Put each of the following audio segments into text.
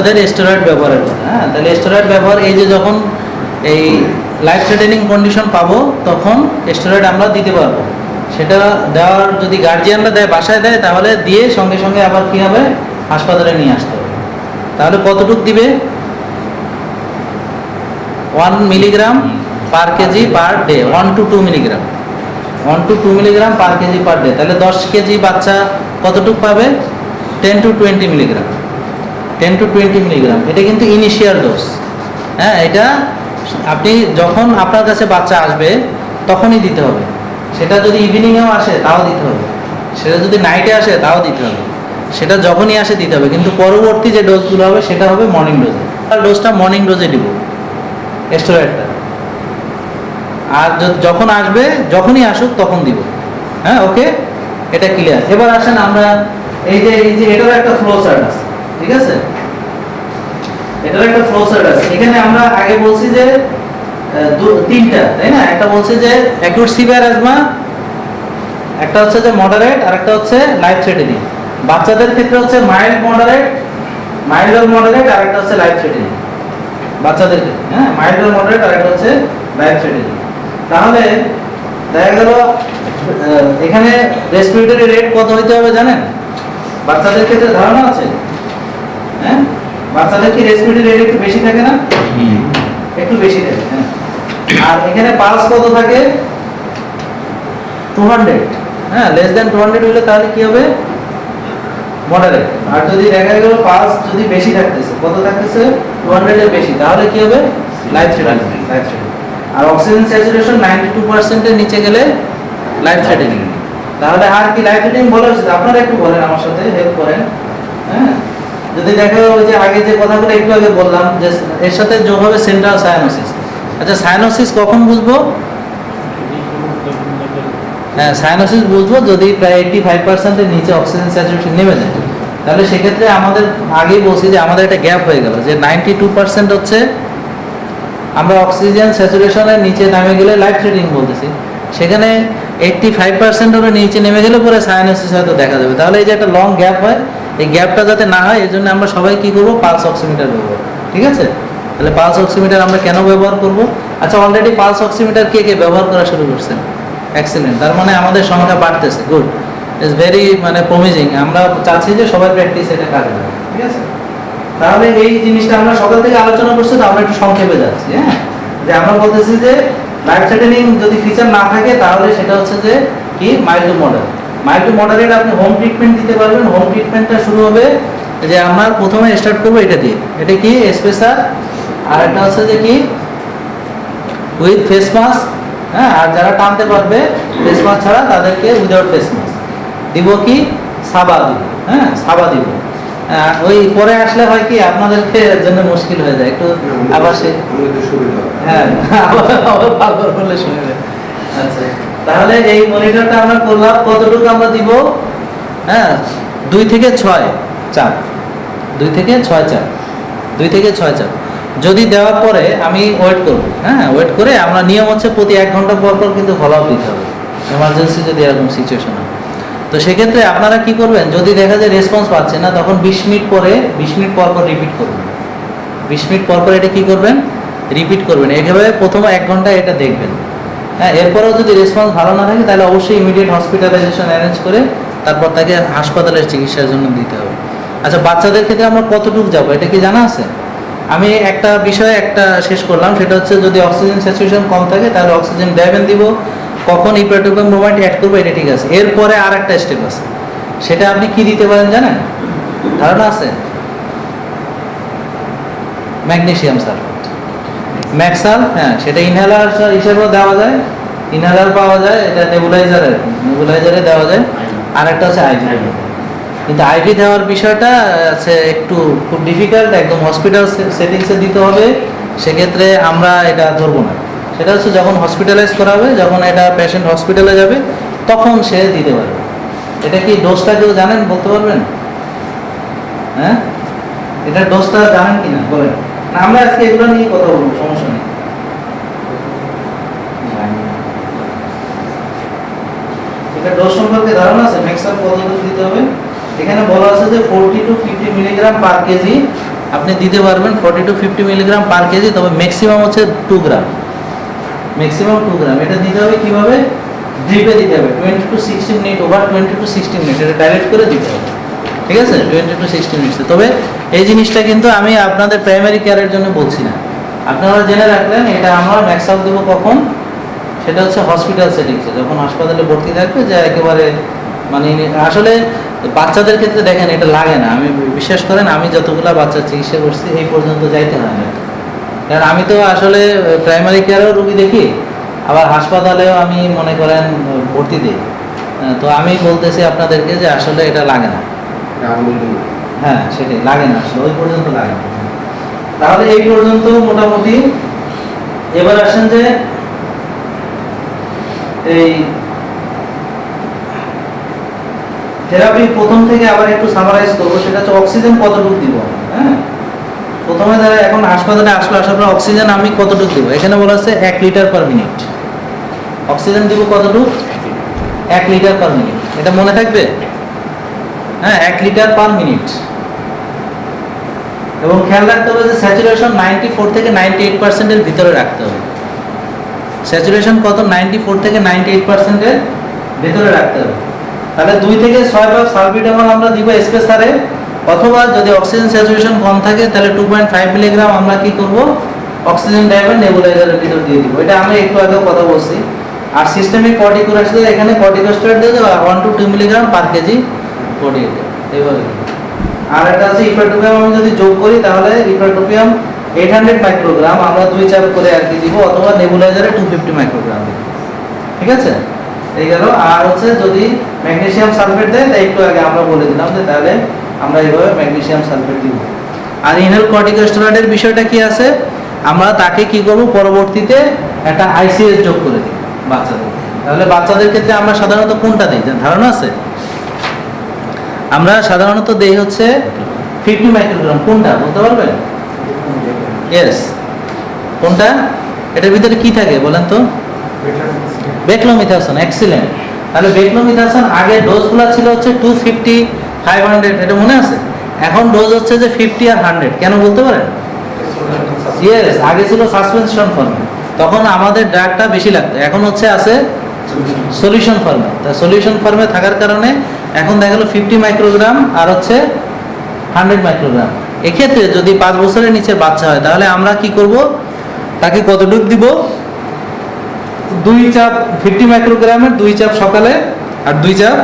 তাদের স্টেরয়েড ব্যবহারের হ্যাঁ? তাহলে ব্যবহার, এই যে যখন এই লাইফ কন্ডিশন পাবো, তখন আমরা দিতে পারব। সেটা দেওয়ার যদি গার্জিয়ানরা দেয়, বাসায় দেয়, তাহলে দিয়ে সঙ্গে সঙ্গে আবার কী হবে? হাসপাতালে নিয়ে আসতে হবে। তাহলে কতটুক দিবে? One milligram per kg per day one to two milligram one to two milligram per kg per day তাহলে দশ কেজি বাচ্চা কতটুক পাবে? Ten to twenty milligram ten to twenty milligram এটা কিন্তু ইনিশিয়াল ডোজ হ্যাঁ এটা আপনি যখন আপনার কাছে বাচ্চা আসবে, তখনই দিতে হবে। সেটা যদি ইভিনিংয়েও আসে, তাও দিতে হবে। সেটা যদি নাইটে আসে, তাও দিতে হবে। সেটা যখনই আসে, দিতে হবে। কিন্তু পরবর্তী যে ডোজগুলো হবে, সেটা হবে মর্নিং ডোজে আর ডোজটা মর্নিং ডোজে দিব স্টেরয়েডটা আর যখন আসবে, যখনই আসুক, তখন দিব। হ্যাঁ ওকে এটা ক্লিয়ার এবার আসেন আমরা, এই যে এই যে, এটারও একটা ফ্লো চার্ট আছে। ঠিক আছে? এটার একটা ফ্লো চার্ট আছে। এখানে আমরা আগে বলছি যে তিনটা, তাই না? একটা বলছে যে অ্যাকিউট সিভিয়ার অ্যাজমা একটা হচ্ছে যে মডারেট আর একটা হচ্ছে লাইফ থ্রেটেনিং বাচ্চাদের ক্ষেত্রে হচ্ছে মাইল্ড মডারেট মাইল্ড আর মডারেট আর একটা হচ্ছে লাইফ থ্রেটেনিং বাচ্চাদের ক্ষেত্রে হ্যাঁ? মাইল্ড আর মডারেট আর একটা হচ্ছে লাইফ থ্রেটেনিং তাহলে দেখা গেল এখানে রেসপিরেটরি রেট কত হইতে হবে জানেন? বাচ্চাদের ক্ষেত্রে ধারণা আছে? হ্যাঁ? বাচ্চাদের কি রেসপিরেটরি রেট একটু বেশি থাকে না? একটু বেশি থাকে হ্যাঁ। আর এখানে পালস কত থাকে? টু হান্ড্রেড হ্যাঁ লেস দেন টু হান্ড্রেড হলে তাহলে কি হবে? মডারেট আর যদি দেখা গেল পালস যদি বেশি থাকতেছে কত থাকতেছে? টু হান্ড্রেডের বেশি তাহলে কি হবে? লাইফ থ্রেটেনিং লাইফ থ্রেটেনিং আর অক্সিজেন স্যাচুরেশন নাইনটি টু পার্সেন্টের নিচে গেলে লাইফ থ্রেটেনিং তাহলে আর কি লাইফ থ্রেটেনিং বলা উচিত আপনারা একটু বলেন আমার সাথে হেল্প করেন। হ্যাঁ? যদি দেখা ওই যে আগে যে কথাগুলো একটু আগে বললাম, যে এর সাথে যোগ হবে সেন্ট্রাল সায়ানোসিস আচ্ছা সায়ানোসিস কখন বুঝব? হ্যাঁ সায়ানোসিস বুঝব যদি প্রায় এইটটি ফাইভ পার্সেন্টের নিচে অক্সিজেন স্যাচুরেশন নেমে যায়। তাহলে সেক্ষেত্রে আমাদের আগেই বলছি যে আমাদের একটা গ্যাপ হয়ে গেল, যে নাইনটি টু পার্সেন্ট হচ্ছে আমরা অক্সিজেন স্যাচুরেশনের নিচে নামে গেলে লাইফ থ্রেটিং বলতেছি। সেখানে এইটটি ফাইভ পার্সেন্ট পার্সেন্টেরও নিচে নেমে গেলে পরে সায়ানোসিস হয়তো দেখা যাবে তাহলে এই যে একটা লং গ্যাপ হয় এই গ্যাপটা যাতে না হয় এই জন্য আমরা সবাই কি করব? পালস অক্সিমিটার ব্যবহার ঠিক আছে? তাহলে পালস অক্সিমিটার আমরা কেন ব্যবহার করব? আচ্ছা অলরেডি পালস অক্সিমিটার কে কে ব্যবহার করা শুরু করছেন? এক্সিলেন্ট তার মানে আমাদের সংখ্যা বাড়তেছে গুড ইটস ভেরি মানে প্রমিজিং আমরা চাচ্ছি যে সবাই প্র্যাকটিস এটা কাজে ঠিক আছে? তাহলে এই জিনিসটা আমরা সকাল থেকে আলোচনা করছি, তো আমরা একটু সংক্ষেপে যাচ্ছি হ্যাঁ? যে আমরা বলতেছি যে লাইফ থ্রেটেনিং যদি ফিচার না থাকে, তাহলে সেটা হচ্ছে যে কি? মাইল্ড মডারেট মাইল্ড মডারেট আপনি হোম ট্রিটমেন্ট দিতে পারবেন। হোম ট্রিটমেন্টটা শুরু হবে যে আমরা প্রথমে স্টার্ট করব এটা দিয়ে। এটা কি? স্পেশাল আর একটা হচ্ছে যে কি? উইথ ফেস মাস্ক হ্যাঁ? আর যারা টানতে পারবে ফেস মাস্ক ছাড়া তাদেরকে উইদাউট ফেস মাস্ক দিব কি? সাবা দিব হ্যাঁ? সাবা দিব। ওই পরে আসলে হয় কি? আপনাদেরকে জন্য মুশকিল হয়ে যায়। একটু আবার সে হ্যাঁ আবার বললে শুনবে আচ্ছা। তাহলে এই মনিটরটা আমরা করলাম, কতটুকু আমরা দিব? হ্যাঁ দুই থেকে ছয় চার দুই থেকে ছয় চার দুই থেকে ছয় চার যদি দেওয়ার পরে আমি ওয়েট করব হ্যাঁ ওয়েট করে আমরা নিয়ম হচ্ছে প্রতি এক ঘণ্টা পর পর কিন্তু ফলো আপ দিতে হবে। এমার্জেন্সি যদি এরকম সিচুয়েশন হয়। তো সেক্ষেত্রে আপনারা কি করবেন, যদি দেখা যায় রেসপন্স পাচ্ছে না, তখন বিশ মিনিট পরে, বিশ মিনিট পর পর রিপিট করবেন। বিশ মিনিট পর পর এটা কি করবেন? রিপিট করবেন। এইভাবে প্রথম এক ঘণ্টা এটা দেখবেন। হ্যাঁ এরপরেও যদি রেসপন্স ভালো না থাকে, তাহলে অবশ্যই ইমিডিয়েট হসপিটালাইজেশন অ্যারেঞ্জ করে তারপর তাকে হাসপাতালের চিকিৎসার জন্য দিতে হবে। আচ্ছা বাচ্চাদের ক্ষেত্রে আমরা কতটুকু যাব? এটা কি জানা আছে? আমি একটা বিষয়ে একটা শেষ করলাম, সেটা হচ্ছে যদি অক্সিজেন স্যাচুরেশন কম থাকে, তাহলে অক্সিজেন দেবেন দিব, কখন ইপারটোপিয়াম মোমেন্ট অ্যাড করব, এটা ঠিক আছে। এরপরে আর একটা স্টেপ আছে। সেটা আপনি কি দিতে পারেন জানেন? ধারণা আছে? ম্যাগনেসিয়াম সালফেট ম্যাক্সাল হ্যাঁ সেটা ইনহেলার হিসেবেও দেওয়া যায়। ইনহেলার পাওয়া যায় এটা নেবুলাইজারে নেবুলাইজারে দেওয়া যায়। আর একটা হচ্ছে আইভি কিন্তু আইভি দেওয়ার বিষয়টা আছে একটু খুব ডিফিকাল্ট একদম হসপিটাল সেটিংসে দিতে হবে। সেক্ষেত্রে আমরা এটা ধরবো না। সেটা হচ্ছে যখন হসপিটালাইজ করা হবে যখন এটা পেশেন্ট হসপিটালে যাবে তখন সে দিতে পারবে। এটা কি ডোজটা কেউ জানেন বলতে পারবেন? হ্যাঁ? এটা ডোজটা জানেন কিনা? বলেন। না আমরা আজকে এগুলো নিয়ে কথা বলব, সমস্যা নেই। এটা ডোজ সম্পর্কে ধারণা আছে ম্যাক্সিমাম কত ডোজ দিতে হবে? এখানে বলা আছে যে forty to fifty milligram per kg আপনি দিতে পারবেন forty to fifty milligram per kg তবে ম্যাক্সিমাম হচ্ছে two gram maximum two gram এটা দিতে হবে কীভাবে? ড্রিপে দিতে হবে twenty to sixty minute over twenty to sixty minute এটা ডাইরেক্ট করে দিতে হবে। ঠিক আছে? টোয়েন্টি টু সিক্সটি মিনিটসে তবে এই জিনিসটা কিন্তু আমি আপনাদের প্রাইমারি কেয়ারের জন্য বলছি না। আপনারা জেনে রাখলেন, এটা আমরা ম্যাক্স দেবো কখন? সেটা হচ্ছে হসপিটাল সেটিংসে যখন হাসপাতালে ভর্তি থাকবে, যে একেবারে মানে আসলে বাচ্চাদের ক্ষেত্রে দেখেন, এটা লাগে না। আমি বিশ্বাস করেন, আমি যতগুলো বাচ্চার চিকিৎসা করছি, এই পর্যন্ত যাইতে হয় না। কারণ আমি তো আসলে প্রাইমারি কেয়ারেও রুগী দেখি, আবার হাসপাতালেও আমি মনে করেন ভর্তি দিই। তো আমি বলতেছি আপনাদেরকে যে আসলে এটা লাগে না। হ্যাঁ সেটাই লাগে না আসলে ওই পর্যন্ত লাগে। তাহলে এই পর্যন্ত মোটামুটি এবার আসেন যে এই থেরাপি প্রথম থেকে আবার একটু সামারাইজ করব সেটা হচ্ছে অক্সিজেন কতটুকু দিব হ্যাঁ? প্রথমে যারা এখন হাসপাতালে আসলো আসার পর অক্সিজেন আমি কতটুকু দিব? এখানে বলা আছে এক লিটার পার মিনিট অক্সিজেন দিব কতটুকু? এক লিটার পার মিনিট এটা মনে থাকবে? হ্যাঁ এক লিটার পার মিনিট এবং খেয়াল রাখতে হবে যে স্যাচুরেশন নাইনটি ফোর থেকে নাইনটি এইট পার্সেন্টের ভিতরে রাখতে হবে। স্যাচুরেশন কত? নাইনটি ফোর থেকে নাইনটি এইট পার্সেন্টের ভেতরে রাখতে হবে। তাহলে দুই থেকে ছয় ভাগ সালবিটামল আমরা দিব স্পেসারে, অথবা যদি অক্সিজেন স্যাচুরেশন কম থাকে, তাহলে টু পয়েন্ট ফাইভ মিলিগ্রাম আমরা কি করব? অক্সিজেন ড্রাইভার নেবুলাইজারের ভিতর দিয়ে দিব। এটা আমি একটু আগেও কথা বলছি। আর সিস্টেমিক কর্টিকোস্টেরয়েড এখানে কর্টিকোস্টেরয়েড দিয়ে one to two milligram per kg forty এইভাবে। আর একটা আছে ইফাটোপিয়াম আমি যদি যোগ করি তাহলে ইফাটোপিয়াম এইট হান্ড্রেড মাইক্রোগ্রাম আমরা দুই করে আর কি দিব, অথবা নেবুলাইজারে টু ফিফটি মাইক্রোগ্রাম দিব। ঠিক আছে? এই গেল। আর হচ্ছে যদি ম্যাগনেসিয়াম সালফেট দেয়, তাই একটু আগে আমরা বলে দিলাম যে তাহলে আমরা এইভাবে ম্যাগনেসিয়াম সালফেট দিব। আর ইনহেল কর্টিকোস্টেরয়েডের বিষয়টা কি আছে? আমরা তাকে কি করব? পরবর্তীতে একটা আইসিএস যোগ করে দিই বাচ্চাদের। তাহলে বাচ্চাদের ক্ষেত্রে আমরা সাধারণত কোনটা দিই? ধারণা আছে? আমরা সাধারণত দেই হচ্ছে ফিফটি মাইক্রোগ্রাম কোনটা? বলতে পারবেন ইয়েস কোনটা? এটার ভিতরে কি থাকে বলেন তো? বেক্লোমিথাসন এক্সিলেন্ট তাহলে বেক্লোমিথাসন আগে ডোজগুলো ছিল হচ্ছে টু ফিফটি ফাইভ হান্ড্রেড এটা মনে আছে? এখন ডোজ হচ্ছে যে ফিফটি আর হান্ড্রেড কেন বলতে পারেন? ইয়েস আগে ছিল সাসপেনশন ফর্মে তখন আমাদের ড্রাগটা বেশি লাগতো। এখন হচ্ছে আছে সলিউশন ফর্মে তা সলিউশন ফর্মে থাকার কারণে এখন দেখা গেলো ফিফটি মাইক্রোগ্রাম আর হচ্ছে হান্ড্রেড মাইক্রোগ্রাম এক্ষেত্রে যদি পাঁচ বছরের নিচে বাচ্চা হয়, তাহলে আমরা কি করব? তাকে কতটুক দিব? দুই চাপ ফিফটি মাইক্রোগ্রামের দুই চাপ সকালে আর দুই চাপ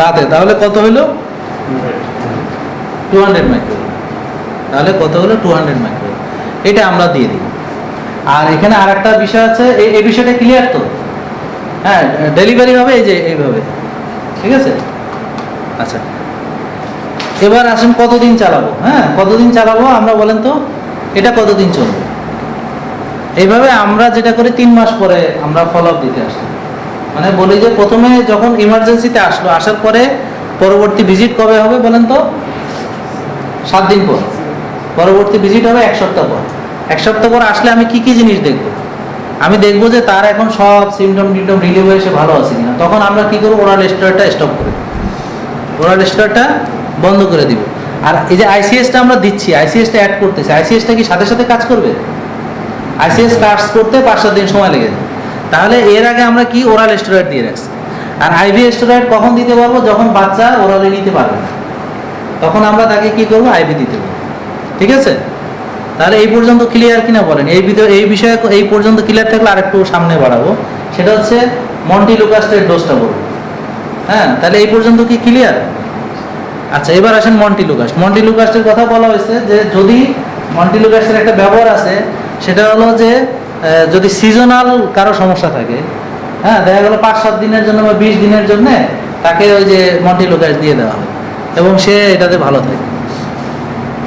রাতে। তাহলে কত হলো? টু হান্ড্রেড মাইক্রোগ্রাম তাহলে কত হলো? টু হান্ড্রেড মাইক্রোগ্রাম এটা আমরা দিয়ে দিই আর এখানে আর একটা বিষয় আছে এই এই বিষয়টা ক্লিয়ার তো? হ্যাঁ ডেলিভারি হবে এই যে এইভাবে। ঠিক আছে? আচ্ছা। এবার আসুন কতদিন চালাবো? হ্যাঁ কতদিন চালাবো? আমরা বলেন তো, এটা কতদিন চলবে? এইভাবে আমরা যেটা করি, তিন মাস পরে আমরা ফলো আপ দিতে আসি মানে বলি যে প্রথমে যখন ইমার্জেন্সিতে আসলো, আসার পরে পরবর্তী ভিজিট কবে হবে বলেন তো? সাত দিন পর। পরবর্তী ভিজিট হবে এক সপ্তাহ পর। এক সপ্তাহ পর আসলে আমি কি কি জিনিস দেখব? আমি দেখব যে তার এখন সব সিমটম টিমটম রিলিভ হয়ে সে ভালো আছে কিনা। তখন আমরা কি করব? ওরাল স্টোরটা স্টপ করে দেব। ওরাল স্টোরটা বন্ধ করে দিব। আর এই যে আইসিএসটা আমরা দিচ্ছি আইসিএসটা অ্যাড করতেছি আইসিএসটা কি সাথে সাথে কাজ করবে? আইসিএস কাজ করতে পাঁচ সাত দিন সময় লেগে যায় তাহলে এর আগে আমরা কি ওরাল স্টেরয়েড দিয়ে রাখছি? আর আইভি স্টেরয়েড কখন দিতে পারব? যখন বাচ্চা ওরালে নিতে পারবে না। তখন আমরা তাকে কি করব? আইভি দিতে পারব। ঠিক আছে? তাহলে এই পর্যন্ত ক্লিয়ার কিনা বলেন? এই ভিতরে এই বিষয়ে এই পর্যন্ত ক্লিয়ার থাকলে আরেকটু সামনে বাড়াবো। সেটা হচ্ছে মন্টি লুকাস্টের ডোজটা বলব। হ্যাঁ তাহলে এই পর্যন্ত কি ক্লিয়ার আচ্ছা এবার আসেন মন্টি লুকাস মন্টি লুকাসের কথা বলা হয়েছে যে যদি মন্টি লুকাসের একটা ব্যবহার আছে, সেটা হলো যে যদি সিজনাল কারও সমস্যা থাকে হ্যাঁ দেখা গেলো পাঁচ, সাত দিনের জন্য বা বিশ দিনের জন্য তাকে ওই যে মন্টি লুকাস দিয়ে দেওয়া হয় এবং সে এটাতে ভালো থাকে।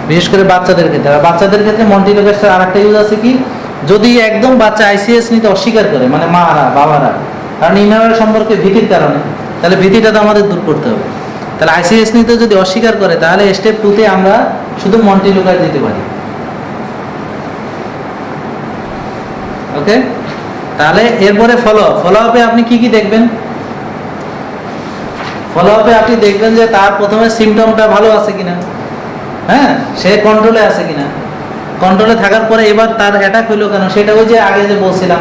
বিশেষ করে বাচ্চাদের ক্ষেত্রে। আর বাচ্চাদের ক্ষেত্রে মন্টি লুকাসের আর একটা ইউজ আছে কি? যদি একদম বাচ্চা আইসিএস নিতে অস্বীকার করে মানে মারা, বাবারা, কারণ ইনহেলার সম্পর্কে ভীতির কারণে তাহলে ভীতিটা তো আমাদের দূর করতে হবে। তাহলে আইসিএস নিতে যদি অস্বীকার করে, তাহলে স্টেপ টুতে আমরা শুধু মন্টি লুকাস দিতে পারি। ওকে তাহলে এরপরে ফলো ফলো আপে আপনি কি কি দেখবেন? ফলো আপে আপনি দেখবেন যে তার প্রথমে সিমটমটা ভালো আছে কিনা। হ্যাঁ? সে কন্ট্রোলে আছে কিনা। কন্ট্রোলে থাকার পরে এবার তার অ্যাটাক হইল কেন? সেটা ওই যে আগে যে বলছিলাম।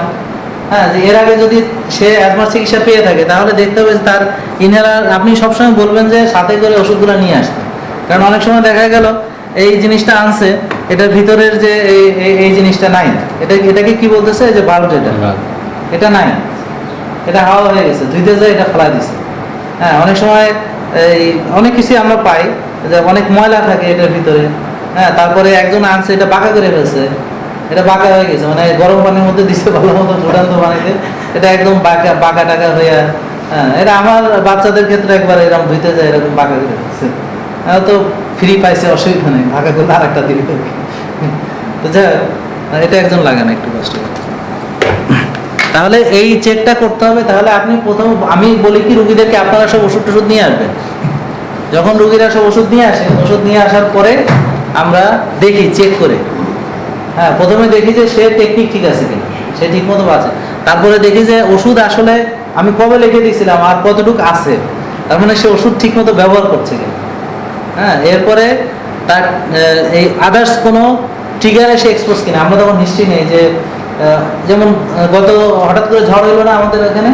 হ্যাঁ যে এর আগে যদি সে অ্যাজমার চিকিৎসা পেয়ে থাকে তাহলে দেখতে হবে তার ইনহেলার আপনি সবসময় বলবেন যে সাথে করে ওষুধগুলো নিয়ে আসতে। কারণ অনেক সময় দেখা গেল এই জিনিসটা আনছে এটার ভিতরের যে এই- জিনিসটা নাই। এটা এটাকে কি বলতেছে? যে বাল্ব যেটা। এটা নাই। এটা হাওয়া হয়ে গেছে ধুইতে যায় এটা ফেলা দিছে। হ্যাঁ অনেক সময় এই অনেক কিছু আমরা পাই যে অনেক ময়লা থাকে এটার ভিতরে। হ্যাঁ তারপরে একজন আনছে এটা বাঁকা করে ফেলছে। এটা বাঁকা হয়ে গেছে মানে গরম পানির মধ্যে দিচ্ছে ভালো মতো ফুটান্ত পানিতে। এটা একদম বাঁকা বাঁকা টাকা হয়ে হ্যাঁ এটা আমার বাচ্চাদের ক্ষেত্রে একবার এরকম ধুইতে যায়, এরকম বাঁকা করে ফেলছে হ্যাঁ তো ফ্রি পাইছে, অসুবিধা নেই, বাঁকা করলে আর একটা দিবে। তো যা এটা একজন লাগে না একটু কষ্ট তাহলে এই চেকটা করতে হবে, তাহলে আপনি প্রথম, আমি বলি কি, রুগীদেরকে আপনারা সব ওষুধ টষুধ নিয়ে আসবেন। যখন রুগীরা সব ওষুধ নিয়ে আসে, ওষুধ নিয়ে আসার পরে আমরা দেখি চেক করে। হ্যাঁ প্রথমে দেখি যে সে টেকনিক ঠিক আছে কিনা, সে ঠিক মতো আছে তারপরে দেখি যে ওষুধ আসলে আমি কবে লিখে দিয়েছিলাম, আর কতটুকু আছে, তার মানে সে ওষুধ ঠিক মতো ব্যবহার করছে কিনা। হ্যাঁ এরপরে তার এই আদার্স কোনো ট্রিগারে সে এক্সপোজ কিনা, আমরা তখন হিস্ট্রি নেই যে যেমন গত হঠাৎ করে ঝড় হলো না আমাদের ওখানে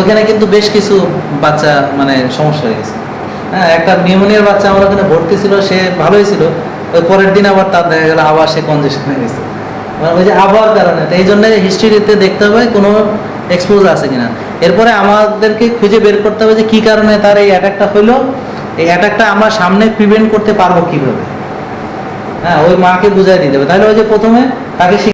ওখানে কিন্তু বেশ কিছু বাচ্চা মানে সমস্যা হয়ে গেছে। হ্যাঁ একটা নিউমোনিয়ার বাচ্চা আমার ওখানে ভর্তি ছিল, সে ভালোই ছিল ওই পরের দিন আবার তার দেখা গেল আবার সে কনজেশন হয়ে গেছে। মানে ওই যে আবহাওয়ার কারণে। এই জন্য হিস্ট্রিতে দেখতে হবে কোনো এক্সপোজ আছে কিনা। এরপরে আমাদেরকে খুঁজে বের করতে হবে যে কি কারণে তার এই অ্যাটাকটা হলো। এই অ্যাটাকটা আমরা সামনে প্রিভেন্ট করতে পারব কীভাবে? হ্যাঁ ওই মাকে বুঝাই দিতে হবে। তাহলে ওই যে প্রথমে তাকে